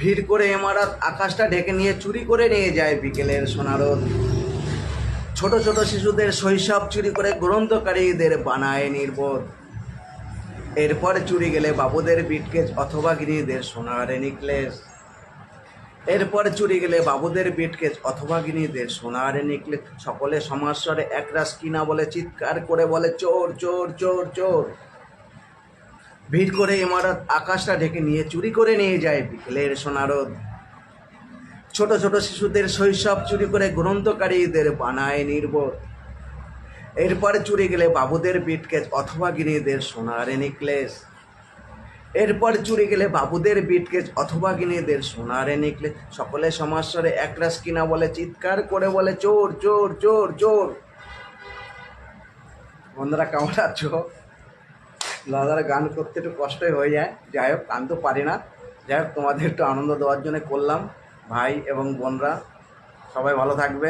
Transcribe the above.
ভিড় করে এমারাত আকাশটা ঢেকে নিয়ে চুরি করে নিয়ে যায় বিকেলের সোনারোদ। ছোট ছোট শিশুদের শৈশব চুরি করে গ্রন্থকারীদের বানায় নির্বোধ। এরপর চুরি গেলে বাবুদের বিটকেজ অথবা গিরিদের সোনার নেকলেস। এরপর চুরি গেলে বাবুদের বিটকেজ অথবা গিনিদের সোনার নেকলেস। সকলে সমাস্বরে একরাশ কিনা বলে চিৎকার করে বলে, চোর চোর চোর চোর। ভিড় করে ইমারত আকাশটা ঢেকে নিয়ে চুরি করে নিয়ে যায় বিকেলের সোনারদ ছোট ছোট শিশুদের শৈশব চুরি করে গ্রন্থকারীদের বানায় নির্বোধ। এরপরে চুরি গেলে বাবুদের বিটকেজ অথবা গিনিদের সোনার নেকলেস। এরপর চুরি গেলে বাবুদের বিটকেজ অথবা গিনিদের সোনার নেকলেস। সকলে সমাস্বরে একরাশ কিনা বলে চিৎকার করে বলে, চোর চোর চোর চোর! বন্ধুরা, কেমন আছো? দাদার গান করতে একটু কষ্টই হয়ে যায়। যাই হোক গান তো পারি না। যাই হোক, তোমাদের একটু আনন্দ দেওয়ার জন্য করলাম। ভাই এবং বোনরা, সবাই ভালো থাকবে।